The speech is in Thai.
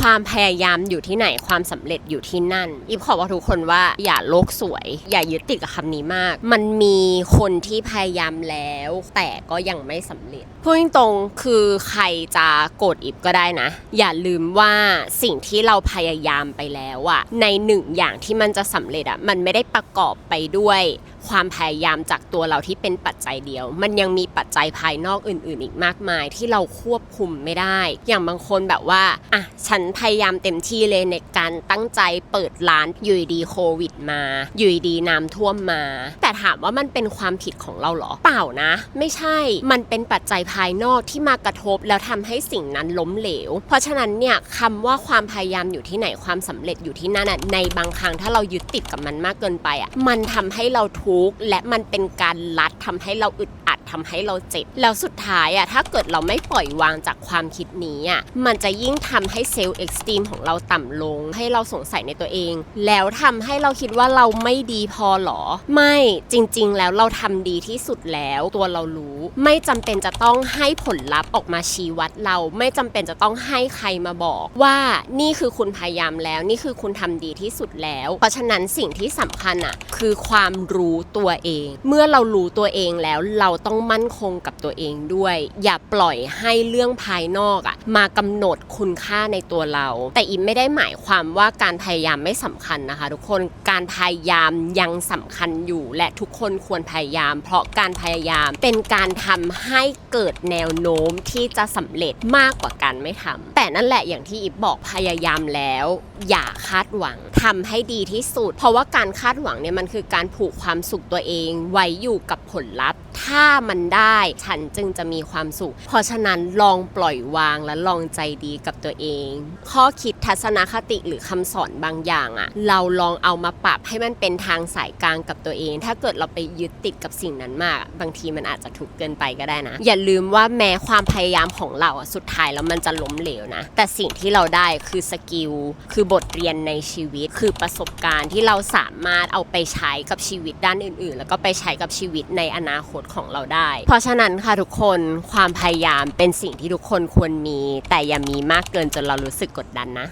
ความพยายามอยู่ที่ไหนความสำเร็จอยู่ที่นั่นอีฟขอบอกทุกคนว่าอย่าโลกสวย อย่ายึดติดกับคำนี้มาก มันมีคนที่พยายามแล้ว แต่ก็ยังไม่สำเร็จพูดตรงคือใครจะโกรธอีฟก็ได้นะ อย่าลืมว่าสิ่งที่เราพยายามไปแล้วอะในหนึ่งอย่างที่มันจะสำเร็จอะมันไม่ได้ประกอบไปด้วย ความพยายามจากตัวเราที่เป็นปัจจัยเดียว มันยังมีปัจจัยภายนอกอื่น ๆ อีกมากมายที่เราควบคุมไม่ได้ อย่างบางคนแบบว่าอะฉันพยายามเต็มที่เลยในการตั้งใจเปิดร้านอยู่ดีโควิดมาอยู่ดีน้ำท่วมมา แต่ถามว่ามันเป็นความผิดของเราเหรอเปล่านะ ไม่ใช่มันเป็นปัจจัยภายนอกที่มากระทบแล้วทำให้สิ่งนั้นล้มเหลว เพราะฉะนั้นเนี่ยคำว่าความพยายามอยู่ที่ไหนความสำเร็จอยู่ที่นั่นน่ะในบางครั้งถ้าเรายึดติดกับมันมากเกินไปอะมันทำให้เราทุกข์ และมันเป็นการลัดทำให้เราอึด ทำให้เราเจ็บ แล้วสุดท้ายอะถ้าเกิดเราไม่ปล่อยวางจากความคิดนี้อะมันจะยิ่งทำให้เซลล์เอ็กซ์ตรีมของเราต่ำลง ให้เราสงสัยในตัวเอง แล้วทำให้เราคิดว่าเราไม่ดีพอหรอ ไม่จริง ๆ แล้วเราทำดีที่สุดแล้วตัวเรารู้ ไม่จำเป็นจะต้องให้ผลลัพธ์ออกมาชี้วัดเราไม่จำเป็นจะต้องให้ใครมาบอกว่านี่คือคุณพยายามแล้วนี่คือคุณทำดีที่สุดแล้ว เพราะฉะนั้นสิ่งที่สำคัญอะคือความรู้ตัวเอง เมื่อเรารู้ตัวเองแล้วเราต้องมั่นคงกับตัวเองด้วย อย่าปล่อยให้เรื่องภายนอกอะมากำหนดคุณค่าในตัวเรา แต่อิมไม่ได้หมายความว่าการพยายามไม่สำคัญนะคะ ทุกคนการพยายามยังสำคัญอยู่ และทุกคนควรพยายาม เพราะการพยายามเป็นการทำให้เกิดแนวโน้มที่จะสำเร็จมากกว่าการไม่ทำแต่นั่นแหละอย่างที่อิฟบอกพยายามแล้ว อย่าคาดหวังทำให้ดีที่สุด เพราะว่าการคาดหวังเนี่ยมันคือการผูกความสุขตัวเองไว้อยู่กับผลลัพธ์ ถ้ามันได้ ฉันจึงจะมีความสุข เพราะฉะนั้นลองปล่อยวางและลองใจดีกับตัวเอง ข้อคิดทัศนคติหรือคำสอนบางอย่างอะเราลองเอามาปรับให้มันเป็นทางสายกลางกับตัวเอง ถ้าเกิดเราไปยึดติดกับสิ่งนั้นมาก บางทีมันอาจจะทุกเกินไปก็ได้นะ อย่าลืมว่าแม้ความพยายามของเราอะสุดท้ายแล้วมันจะล้มเหลวนะ แต่สิ่งที่เราได้คือสกิล คือบทเรียนในชีวิต คือประสบการณ์ที่เราสามารถเอาไปใช้กับชีวิตด้านอื่น ๆ แล้วก็ไปใช้กับชีวิตในอนาคตของเราได้ เพราะฉะนั้นค่ะทุกคนความพยายามเป็นสิ่งที่ทุกคนควรมี แต่อย่ามีมากเกินจนเรารู้สึกกดดันนะ